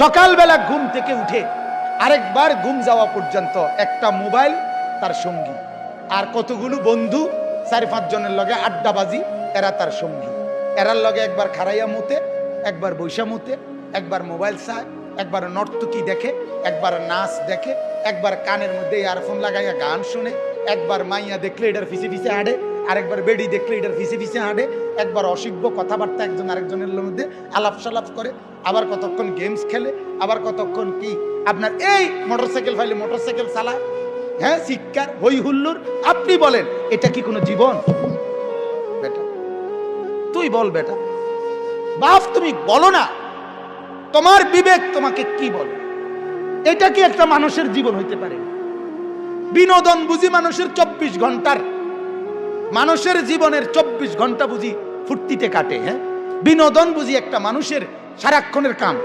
সকালবেলা ঘুম থেকে উঠে আরেকবার ঘুম যাওয়া পর্যন্ত একটা মোবাইল, তার সঙ্গী। আর কতগুলো বন্ধু, চার পাঁচ জনের লগে আড্ডাবাজি এরা তার সঙ্গী। এরার লগে একবার খারাইয়া মুতে, একবার বৈশা মুতে, একবার মোবাইল চায়, একবার নর্তকী দেখে, একবার নাচ দেখে, একবার কানের মধ্যে ইয়ারফোন লাগাইয়া গান শুনে, একবার মাইয়া দেখলে এটার ফিসে ফিসে হাঁটে আরেকবার বেডি দেখলে এটার ফিসে ফিসে হাঁটে, একবার অসিব্য কথাবার্তা একজন আরেকজনের মধ্যে আলাপ সালাপ করে, আবার কতক্ষণ গেমস খেলে, আবার কতক্ষণ কি আপনার এই মোটরসাইকেল ফাইলে মোটরসাইকেল চালায়। হ্যাঁ শিক্ষার হই হুল্লুর আপনি বলেন, এটা কি কোনো জীবন? বেটা, তুই বল বেটা। বাপ, তুমি বলো না, তোমার বিবেক তোমাকে কি বলে? এটা কি একটা মানুষের জীবন হইতে পারে? বিনোদন বুঝি মানুষের চব্বিশ ঘণ্টার মানুষের জীবনের চব্বিশ ঘণ্টা বুঝি ফুর্তিতে কাটে হ্যাঁ? বিনোদন বুঝি একটা মানুষের সারাক্ষণের কাম।